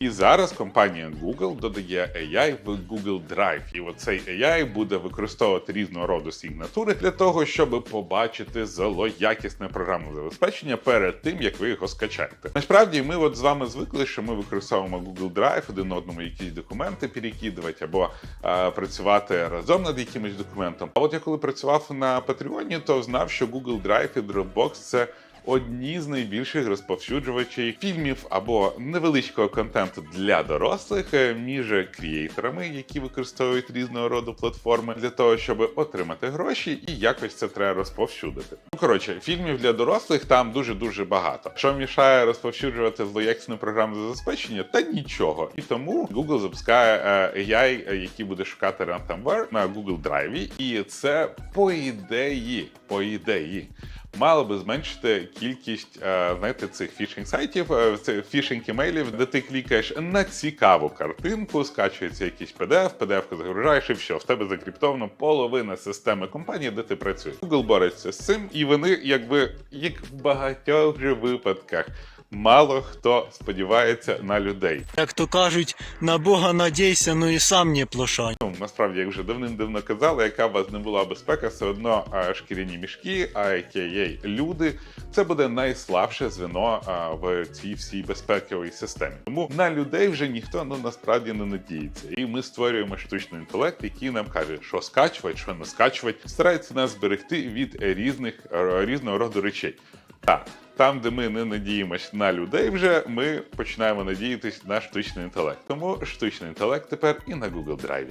І зараз компанія Google додає AI в Google Drive. І оцей AI буде використовувати різного роду сигнатури для того, щоб побачити злоякісне програмне забезпечення перед тим, як ви його скачаєте. Насправді, ми от з вами звикли, що ми використовуємо Google Drive один одному якісь документи перекидувати або е, працювати разом над якимось документом. А от я коли працював на Патреоні, то знав, що Google Drive і Dropbox це одні з найбільших розповсюджувачів фільмів або невеличкого контенту для дорослих е, між крієйторами, які використовують різного роду платформи для того, щоб отримати гроші, і якось це треба розповсюдити. Ну коротше, фільмів для дорослих там дуже дуже багато. Що мішає розповсюджувати злоякісне програмне забезпечення? Та нічого. І тому Google запускає е, AI, е, який буде шукати ransomware на Google Drive, і це по ідеї, по ідеї мало би зменшити кількість е, знаєте, цих фішинг сайтів, е, фішинг імейлів, де ти клікаєш на цікаву картинку, скачується якийсь PDF, PDF загружаєш і все, в тебе закріптовано половина системи компанії, де ти працюєш. Google бореться з цим, і вони, якби як в багатьох же випадках. Мало хто сподівається на людей. Як то кажуть, на Бога надійся, ну і сам не плошай. Ну, насправді, як вже давним-давно казали, яка б вас не була безпека, все одно а, шкіряні мішки, а.к.а. люди, це буде найслабше звено а, в цій всій безпековій системі. Тому на людей вже ніхто ну насправді не надіється. І ми створюємо штучний інтелект, який нам каже, що скачувати, що не скачувати, старається нас зберегти від різних різного роду речей. Так, там, де ми не надіємось на людей, вже ми починаємо надіятись на штучний інтелект. Тому штучний інтелект тепер і на Google Drive.